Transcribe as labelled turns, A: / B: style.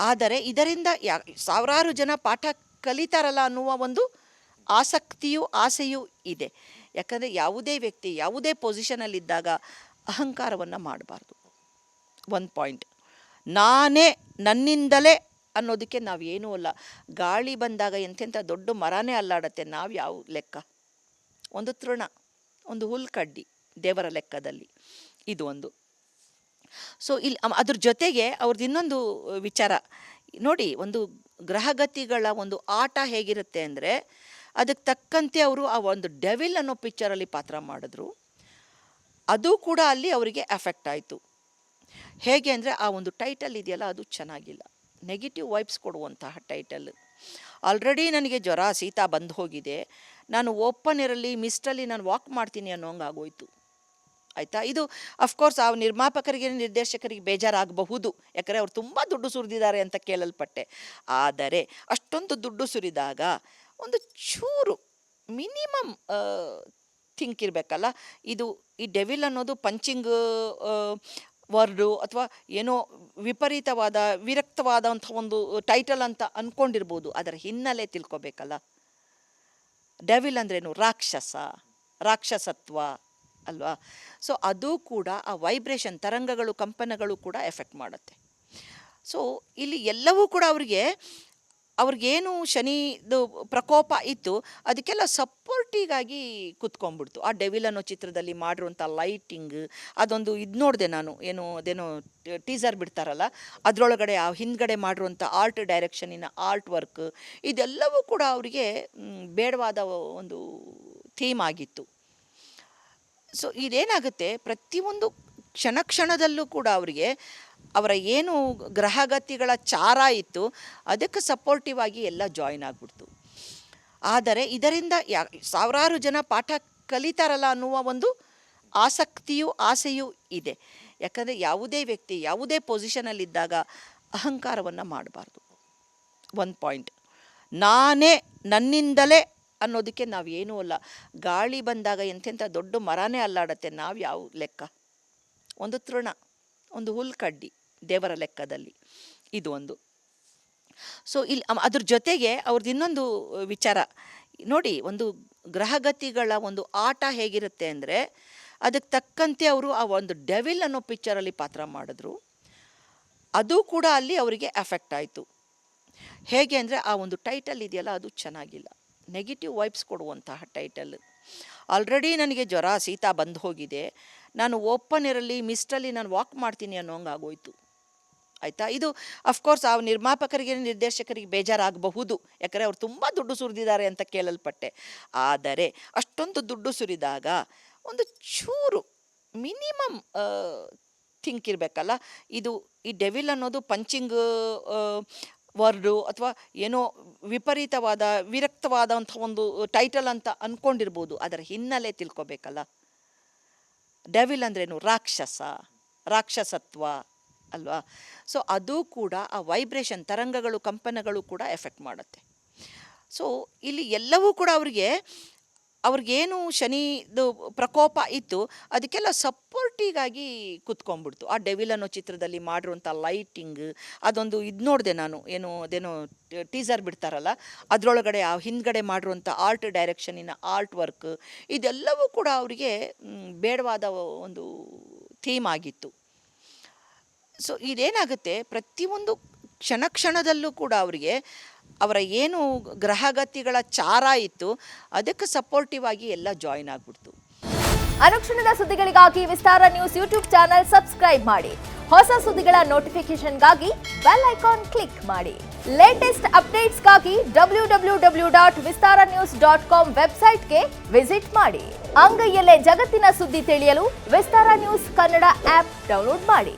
A: ಆದರೆ ಇದರಿಂದ ಯಾ ಸಾವಿರಾರು ಜನ ಪಾಠ ಕಲಿತಾರಲ್ಲ ಅನ್ನುವ ಒಂದು ಆಸಕ್ತಿಯೂ ಆಸೆಯೂ ಇದೆ. ಯಾಕಂದರೆ ಯಾವುದೇ ವ್ಯಕ್ತಿ ಯಾವುದೇ ಪೊಸಿಷನಲ್ಲಿದ್ದಾಗ ಅಹಂಕಾರವನ್ನು ಮಾಡಬಾರ್ದು. ಒಂದು ಪಾಯಿಂಟ್ ನಾನೇ ನನ್ನಿಂದಲೇ ಅನ್ನೋದಕ್ಕೆ ನಾವು ಏನೂ ಅಲ್ಲ. ಗಾಳಿ ಬಂದಾಗ ಎಂಥೆಂಥ ದೊಡ್ಡ ಮರನೇ ಅಲ್ಲಾಡತ್ತೆ ನಾವು ಯಾವ ಲೆಕ್ಕ? ಒಂದು ತೃಣ, ಒಂದು ಹುಲ್ಕಡ್ಡಿ ದೇವರ ಲೆಕ್ಕದಲ್ಲಿ. ಇದು ಒಂದು. ಸೊ ಇಲ್ಲಿ ಅದ್ರ ಜೊತೆಗೆ ಅವ್ರದ್ದು ಇನ್ನೊಂದು ವಿಚಾರ. ನೋಡಿ, ಒಂದು ಗ್ರಹಗತಿಗಳ ಒಂದು ಆಟ ಹೇಗಿರುತ್ತೆ ಅಂದರೆ ಅದಕ್ಕೆ ತಕ್ಕಂತೆ ಅವರು ಆ ಒಂದು ಡೆವಿಲ್ ಅನ್ನೋ ಪಿಕ್ಚರಲ್ಲಿ ಪಾತ್ರ ಮಾಡಿದ್ರು. ಅದು ಕೂಡ ಅಲ್ಲಿ ಅವರಿಗೆ ಎಫೆಕ್ಟ್ ಆಯಿತು. ಹೇಗೆ ಅಂದರೆ, ಆ ಒಂದು ಟೈಟಲ್ ಇದೆಯಲ್ಲ, ಅದು ಚೆನ್ನಾಗಿಲ್ಲ. ನೆಗೆಟಿವ್ ವೈಬ್ಸ್ ಕೊಡುವಂತಹ ಟೈಟಲ್ ಆಲ್ರೆಡಿ ನನಗೆ ಜ್ವರ, ಶೀತ ಬಂದು ಹೋಗಿದೆ. ನಾನು ಓಪನ್ ಇರಲಿ ಮಿಸ್ಟಲ್ಲಿ ನಾನು ವಾಕ್ ಮಾಡ್ತೀನಿ ಅನ್ನೋಂಗೆ ಆಗೋಯ್ತು. ಆಯಿತಾ? ಇದು ಅಫ್ಕೋರ್ಸ್ ಆ ನಿರ್ಮಾಪಕರಿಗೆ, ನಿರ್ದೇಶಕರಿಗೆ ಬೇಜಾರಾಗಬಹುದು. ಯಾಕಂದರೆ ಅವ್ರು ತುಂಬ ದುಡ್ಡು ಸುರಿದಿದ್ದಾರೆ ಅಂತ ಕೇಳಲ್ಪಟ್ಟೆ. ಆದರೆ ಅಷ್ಟೊಂದು ದುಡ್ಡು ಸುರಿದಾಗ ಒಂದು ಚೂರು ಮಿನಿಮಮ್ ಥಿಂಕ್ ಇರಬೇಕಲ್ಲ? ಇದು ಈ ಡೆವಿಲ್ ಅನ್ನೋದು ಪಂಚಿಂಗ್ ವರ್ಡು ಅಥವಾ ಏನೋ ವಿಪರೀತವಾದ, ವಿರಕ್ತವಾದಂಥ ಒಂದು ಟೈಟಲ್ ಅಂತ ಅಂದ್ಕೊಂಡಿರ್ಬೋದು ಅದರ ಹಿನ್ನೆಲೆ ತಿಳ್ಕೊಬೇಕಲ್ಲ? ಡೆವಿಲ್ ಅಂದ್ರೇನು? ರಾಕ್ಷಸ, ರಾಕ್ಷಸತ್ವ. ಅಲ್ವಾ? ಸೊ ಅದು ಕೂಡ ಆ ವೈಬ್ರೇಷನ್ ತರಂಗಗಳು, ಕಂಪನಗಳು ಕೂಡ ಎಫೆಕ್ಟ್ ಮಾಡುತ್ತೆ. ಸೊ ಇಲ್ಲಿ ಎಲ್ಲವೂ ಕೂಡ ಅವ್ರಿಗೆ, ಅವ್ರಿಗೇನು ಶನಿದು ಪ್ರಕೋಪ ಇತ್ತು, ಅದಕ್ಕೆಲ್ಲ ಸಪೋರ್ಟಿಗಾಗಿ ಕುತ್ಕೊಂಡ್ಬಿಡ್ತು. ಆ ಡೆವಿಲ್ ಅನ್ನೋ ಚಿತ್ರದಲ್ಲಿ ಮಾಡಿರುವಂಥ ಲೈಟಿಂಗ್ ಅದೊಂದು ಇದು ನೋಡಿದೆ ನಾನು, ಏನು, ಅದೇನೋ ಟೀಸರ್ ಬಿಡ್ತಾರಲ್ಲ, ಅದರೊಳಗಡೆ ಆ ಹಿಂದ್ಗಡೆ ಮಾಡಿರುವಂಥ ಆರ್ಟ್ ಡೈರೆಕ್ಷನಿನ ಆರ್ಟ್ ವರ್ಕ್ ಇದೆಲ್ಲವೂ ಕೂಡ ಅವರಿಗೆ ಬೇಡವಾದ ಒಂದು ಥೀಮ್ ಆಗಿತ್ತು. ಸೊ ಇದೇನಾಗುತ್ತೆ? ಪ್ರತಿಯೊಂದು ಕ್ಷಣ ಕ್ಷಣದಲ್ಲೂ ಕೂಡ ಅವರಿಗೆ ಅವರ ಏನು ಗ್ರಹಗತಿಗಳ ಚಾರ ಇತ್ತು, ಅದಕ್ಕೆ ಸಪೋರ್ಟಿವ್ ಆಗಿ ಎಲ್ಲ ಜಾಯಿನ್ ಆಗ್ಬಿಡ್ತು. ಆದರೆ ಇದರಿಂದ ಯಾ, ಸಾವಿರಾರು ಜನ ಪಾಠ ಕಲಿತಾರಲ್ಲ ಅನ್ನುವ ಒಂದು ಆಸಕ್ತಿಯೂ ಆಸೆಯೂ ಇದೆ. ಯಾಕಂದರೆ ಯಾವುದೇ ವ್ಯಕ್ತಿ ಯಾವುದೇ ಪೊಸಿಷನಲ್ಲಿದ್ದಾಗ ಅಹಂಕಾರವನ್ನು ಮಾಡಬಾರ್ದು. ಒಂದು ಪಾಯಿಂಟ್ ನಾನೇ ನನ್ನಿಂದಲೇ ಅನ್ನೋದಕ್ಕೆ ನಾವು ಏನೂ ಅಲ್ಲ. ಗಾಳಿ ಬಂದಾಗ ಎಂಥೆಂಥ ದೊಡ್ಡ ಮರನೇ ಅಲ್ಲಾಡತ್ತೆ. ನಾವು ಯಾವ ಲೆಕ್ಕ? ಒಂದು ತೃಣ, ಒಂದು ಹುಲ್ ಕಡ್ಡಿ ದೇವರ ಲೆಕ್ಕದಲ್ಲಿ. ಇದು ಒಂದು. ಸೊ ಇಲ್ಲಿ ಅದ್ರ ಜೊತೆಗೆ ಅವ್ರದ್ದು ಇನ್ನೊಂದು ವಿಚಾರ. ನೋಡಿ, ಒಂದು ಗ್ರಹಗತಿಗಳ ಒಂದು ಆಟ ಹೇಗಿರುತ್ತೆ ಅಂದರೆ ಅದಕ್ಕೆ ತಕ್ಕಂತೆ ಅವರು ಆ ಒಂದು ಡೆವಿಲ್ ಅನ್ನೋ ಪಿಕ್ಚರಲ್ಲಿ ಪಾತ್ರ ಮಾಡಿದ್ರು. ಅದು ಕೂಡ ಅಲ್ಲಿ ಅವರಿಗೆ ಎಫೆಕ್ಟ್ ಆಯಿತು. ಹೇಗೆ ಅಂದರೆ, ಆ ಒಂದು ಟೈಟಲ್ ಇದೆಯಲ್ಲ, ಅದು ಚೆನ್ನಾಗಿಲ್ಲ. ನೆಗೆಟಿವ್ ವೈಬ್ಸ್ ಕೊಡುವಂತಹ ಟೈಟಲ್ ಆಲ್ರೆಡಿ ನನಗೆ ಜ್ವರ, ಶೀತ ಬಂದು ಹೋಗಿದೆ. ನಾನು ಓಪನ್ ಇರಲಿ ಮಿಸ್ಟಲ್ಲಿ ನಾನು ವಾಕ್ ಮಾಡ್ತೀನಿ ಅನ್ನೋಂಗೆ ಆಗೋಯ್ತು ಆಯಿತಾ? ಇದು ಅಫ್ಕೋರ್ಸ್ ಆ ನಿರ್ಮಾಪಕರಿಗೆ, ನಿರ್ದೇಶಕರಿಗೆ ಬೇಜಾರಾಗಬಹುದು. ಯಾಕಂದರೆ ಅವ್ರು ತುಂಬ ದುಡ್ಡು ಸುರಿದಿದ್ದಾರೆ ಅಂತ ಕೇಳಲ್ಪಟ್ಟೆ. ಆದರೆ ಅಷ್ಟೊಂದು ದುಡ್ಡು ಸುರಿದಾಗ ಒಂದು ಚೂರು ಮಿನಿಮಮ್ ಥಿಂಕ್ ಇರಬೇಕಲ್ಲ? ಇದು ಈ ಡೆವಿಲ್ ಅನ್ನೋದು ಪಂಚಿಂಗ್ ವರ್ಡು ಅಥವಾ ಏನೋ ವಿಪರೀತವಾದ, ವಿರಕ್ತವಾದಂಥ ಒಂದು ಟೈಟಲ್ ಅಂತ ಅಂದ್ಕೊಂಡಿರ್ಬೋದು ಅದರ ಹಿನ್ನೆಲೆ ತಿಳ್ಕೊಬೇಕಲ್ಲ. ಡೆವಿಲ್ ಅಂದ್ರೇನು? ರಾಕ್ಷಸ, ರಾಕ್ಷಸತ್ವ ಅಲ್ವಾ? ಸೊ, ಅದು ಕೂಡ ಆ ವೈಬ್ರೇಷನ್, ತರಂಗಗಳು, ಕಂಪನಗಳು ಕೂಡ ಎಫೆಕ್ಟ್ ಮಾಡುತ್ತೆ. ಸೊ, ಇಲ್ಲಿ ಎಲ್ಲವೂ ಕೂಡ ಅವರಿಗೆ ಅವ್ರಿಗೇನು ಶನಿದು ಪ್ರಕೋಪ ಇತ್ತು, ಅದಕ್ಕೆಲ್ಲ ಸಪೋರ್ಟಿಗಾಗಿ ಕುತ್ಕೊಂಡ್ಬಿಡ್ತು. ಆ ಡೆವಿಲ್ ಅನ್ನೋ ಚಿತ್ರದಲ್ಲಿ ಮಾಡಿರುವಂಥ ಲೈಟಿಂಗ್, ಅದೊಂದು ಇದು ನೋಡಿದೆ ನಾನು, ಏನು, ಅದೇನೋ ಟೀಸರ್ ಬಿಡ್ತಾರಲ್ಲ, ಅದರೊಳಗಡೆ, ಆ ಹಿಂದ್ಗಡೆ ಮಾಡಿರುವಂಥ ಆರ್ಟ್ ಡೈರೆಕ್ಷನಿನ ಆರ್ಟ್ ವರ್ಕ್, ಇದೆಲ್ಲವೂ ಕೂಡ ಅವರಿಗೆ ಬೇಡವಾದ ಒಂದು ಥೀಮ್ ಆಗಿತ್ತು. ಸೊ, ಇದೇನಾಗುತ್ತೆ, ಪ್ರತಿಯೊಂದು ಕ್ಷಣ ಕ್ಷಣದಲ್ಲೂ ಕೂಡ ಅವರಿಗೆ ಅವರ ಏನು ಗ್ರಹಗತಿಗಳ ಚಾರ ಇತ್ತು, ಅದಕ್ಕೆ ಸಪೋರ್ಟಿವ್ ಆಗಿ ಎಲ್ಲ ಜಾಯಿನ್ ಆಗಿಬಿಡ್ತು.
B: ಅನುಕ್ಷಣದ ಸುದ್ದಿಗಳಿಗಾಗಿ Vistara news YouTube channel subscribe ಮಾಡಿ. ಹೊಸ ಸುದ್ದಿಗಳ ನೋಟಿಫಿಕೇಶನ್ಗಾಗಿ ಬೆಲ್ ಐಕಾನ್ ಕ್ಲಿಕ್ ಮಾಡಿ. Latest ಅಪ್ಡೇಟ್ಸ್ಗಾಗಿ W W W dot Vistara news dot com ವೆಬ್ಸೈಟ್ಗೆ ವಿಸಿಟ್ ಮಾಡಿ. ಅಂಗೈಯಲ್ಲೇ ಜಗತ್ತಿನ ಸುದ್ದಿ ತಿಳಿಯಲು Vistara news Kannada app download ಮಾಡಿ.